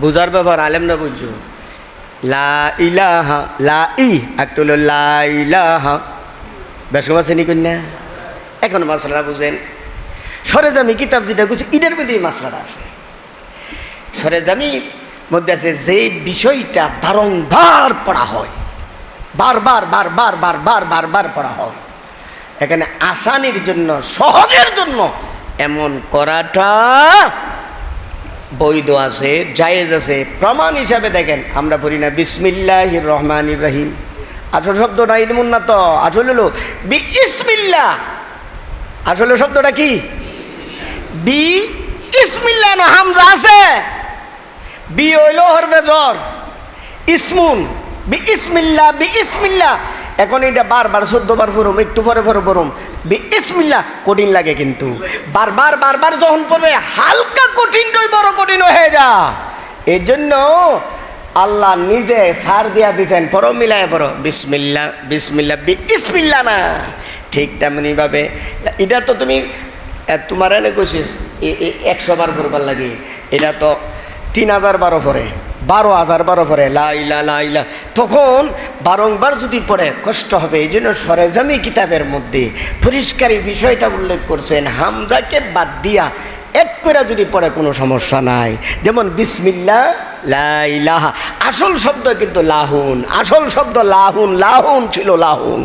বুঝার ব্যাপার আলেমরা বুঝছ? লা ইলাহা, লা ই, একটা হলো লা ইলাহা। বেশ আছে নি? কন্যা এখন মাসলাটা বুঝেন। সরেজামি কিতাব যেটা করছে ইটার মধ্যে এই মাসলাটা আছে। সরেজামি মধ্যে আছে যে বিষয়টা বারংবার পড়া হয়। বারবার বারবার বারবার বারবার পড়া হয়। এখানে আসানির জন্য, সহজের জন্য এমন করাটা বৈধ আছে, জায়েজ আছে, প্রমাণ হিসাবে দেখেন, আমরা পড়ি না বিসমিল্লাহ রহমান রহিম। আসল শব্দটা ইলমুন না তো? আসলে হলো বি ইসমিল্লা আসলে শব্দটা কি? বি ইসমিল্লা না, হামজা আছে। বি হইল হরবে জ্বর। ইসমুন বি ইসমিল্লা বি ইসমিল্লা এখন এটা বারবার, চোদ্দবার পড়ুম, একটু পরে পরে পড়ুম। ইসমিল্লা কঠিন লাগে কিন্তু। বারবার বারবার যখন পড়বে, হালকা কঠিনটাই বড় কঠিন হয়ে যা। এই জন্য আল্লাহ নিজে সার দিয়া দিছেন, পড়ো, মিলায় পড়ো। বিসমিল্লা বিসমিল্লা বি ইসমিল্লা না। ঠিক তেমনি ভাবে এটা তো তুমি তোমার এনে কইছিস একশো বার পড়বার লাগে। এটা তো তিন হাজার বারো পরে বারো হাজার বারো পরে লাইলা লাইলা তখন বারংবার যদি পড়ে, কষ্ট হবে, এই জন্য সরেজামি কিতাবের মধ্যে পরিষ্কার বিষয়টা উল্লেখ করছেন হামদাকে বাদ দিয়া এক করে যদি পড়ে, কোনো সমস্যা নাই। যেমন, বিসমিল্লা লাইলাহা আসল শব্দ কিন্তু লাহুন, আসল শব্দ লাহুন লাহুন ছিল লাহুন।